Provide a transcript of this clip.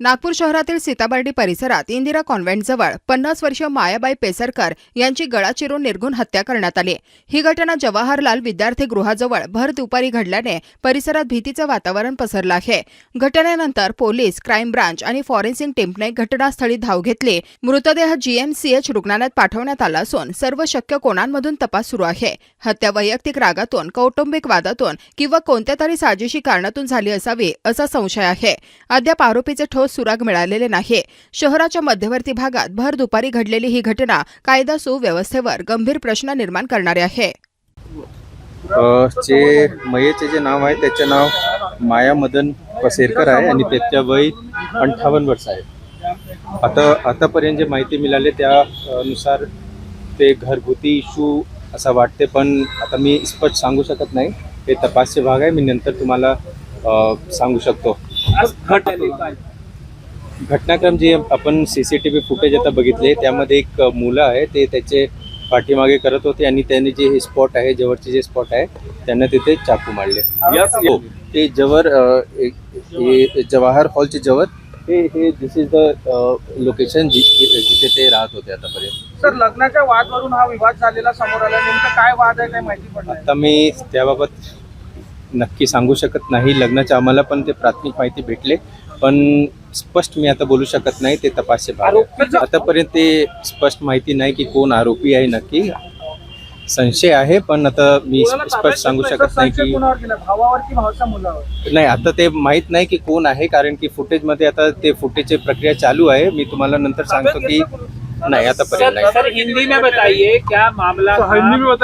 नागपूर शहरातील सीताबर्डी परिसरात इंदिरा कॉन्व्हेंटजवळ पन्नास वर्षीय मायाबाई पेसरकर यांची गळा चिरून निर्घुण हत्या करण्यात आली. ही घटना जवाहरलाल विद्यार्थी गृहाजवळ भर दुपारी घडल्याने परिसरात भीतीचं वातावरण पसरलं आहे. घटनेनंतर पोलीस क्राईम ब्रांच आणि फॉरेन्सिक टीमने घटनास्थळी धाव घेतली. मृतदेह जीएमसीएच रुग्णालयात पाठवण्यात आला असून सर्व शक्य कोणांमधून तपास सुरू आहे. हत्या वैयक्तिक रागातून कौटुंबिक वादातून किंवा कोणत्या तरी साजिशी कारणातून झाली असावी असा संशय आहे. अद्याप आरोपीचे ठोस सुराग मिळालेले नाही शहराच्या मध्यवर्ती भागात भर दुपारी घडलेली ही घटना कायदा सुव्यवस्थेवर गंभीर प्रश्न निर्माण करणारी आहे. जे मयेचे जे नाव आहे त्याचे नाव माया मदन पसेरकर आहे आणि त्याच्या वय अंठावन्न वर्ष आहे. आता आतापर्यंत जे माहिती मिळाली त्यानुसार ते घरगुती इशू असा वाटते पण आता मी स्पष्ट सांगू शकत नाही. हे तपासचे भाग आहे. मी नंतर तुम्हाला सांगू शकतो. घटनाक्रम जे आपण C C T V footage आता बघितले त्यामध्ये एक मुलं आहे ते त्याचे पाठीमागे करत होते आणि त्यांनी जे हे स्पॉट आहे जवळचे जे स्पॉट आहे त्यांना तिथे चाकू मारले. हो ते जवळ जवाहर हॉलचे जवळ हे हे दिस इज द लोकेशन जिथे ते राहत होते आतापर्यंत. सर लग्नाच्या वादवरून हा विवाद झालेला समोर आला. नेमकं काय वाद आहे काय माहिती पडलं आता मी त्याबाबत नक्की सांगू शकत नाही. लग्नाच्या आम्हाला पण ते प्राथमिक माहिती भेटले. पण स्पष्ट मी आता बोलू शकत नाही ते तपासचे आतापर्यंत ते स्पष्ट माहिती नाही की कोण आरोपी आहे नक्की. संशय आहे पण आता मी स्पष्ट सांगू? शकत नाही की नाही आता ते माहीत नाही की कोण आहे कारण की फुटेजमध्ये आता ते फुटेजची प्रक्रिया चालू आहे. मी तुम्हाला नंतर सांगतो की नाही आतापर्यंत नाही. सर हिंदी में बताइए क्या मामला था?